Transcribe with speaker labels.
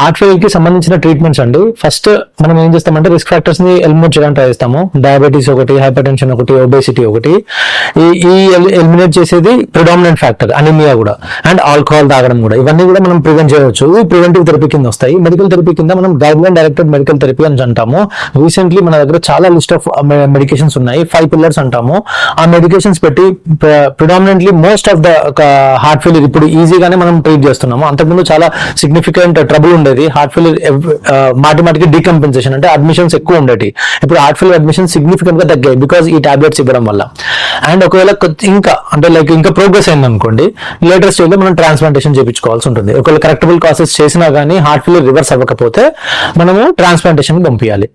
Speaker 1: Heart ఫెయిల్కి సంబంధించిన treatments అండి. First మనం ఏం చేస్తామంటే రిస్క్ ఫ్యాక్టర్స్ని ఎలిమినేట్ చేయడానికి ట్రై చేస్తాము. డయాబెటీస్ ఒకటి హైపర్ టెన్షన్ ఒకటి ఒబేసిటీ ఒకటి. ఈ ఈ ఎలిమినేట్ చేసేది ప్రిడామినెంట్ ఫ్యాక్టర్ అనిమియా కూడా. అండ్ ఆల్కహాల్ తాగడం కూడా. ఇవన్నీ కూడా మనం ప్రివెంట్ చేయవచ్చు. ఇవి ప్రివెంటివ్ థెరపీ కింద వస్తాయి. మెడికల్ థెరపీ కింద మనం గైడ్లైన్ డైరెక్టెడ్ మెడికల్ థెరపీ అని అంటాము. రీసెంట్లీ మన దగ్గర చాలా లిస్ట్ ఆఫ్ మెడికేషన్స్ ఉన్నాయి. ఫైవ్ పిల్లర్స్ అంటాము. ఆ మెడికేషన్స్ పెట్టి predominantly most of the heart fail ఇప్పుడు ఈజీగానే మనం ట్రీట్ చేస్తున్నాము. అంతకుముందు చాలా సిగ్నిఫికెంట్ ట్రబుల్ ఉండేది. హార్ట్ ఫెయిల్ మాటి మాటికి డీకంపెన్సేషన్ అంటే అడ్మిషన్స్ ఎక్కువ ఉండేవి ఇప్పుడు హార్ట్ ఫెయిల్ అడ్మిషన్ సిగ్నిఫికెంట్గా తగ్గాయి బికాస్ ఈ టాబ్లెట్స్ ఇవ్వడం వల్ల. అండ్ ఒకవేళ ఇంకా అంటే లైక్ ఇంకా ప్రోగ్రెస్ అయింది అనుకోండి లేటెస్ట్ స్టేజ్లో మనం ట్రాన్స్ప్లాంటేషన్ చేయించుకోవాల్సి ఉంటుంది. ఒకవేళ కరెక్టబుల్ కాసెస్ చేసినా కానీ హార్ట్ ఫెయిల్ రివర్స్ అవ్వకపోతే మనము ట్రాన్స్ప్లాంటేషన్ పంపించాలి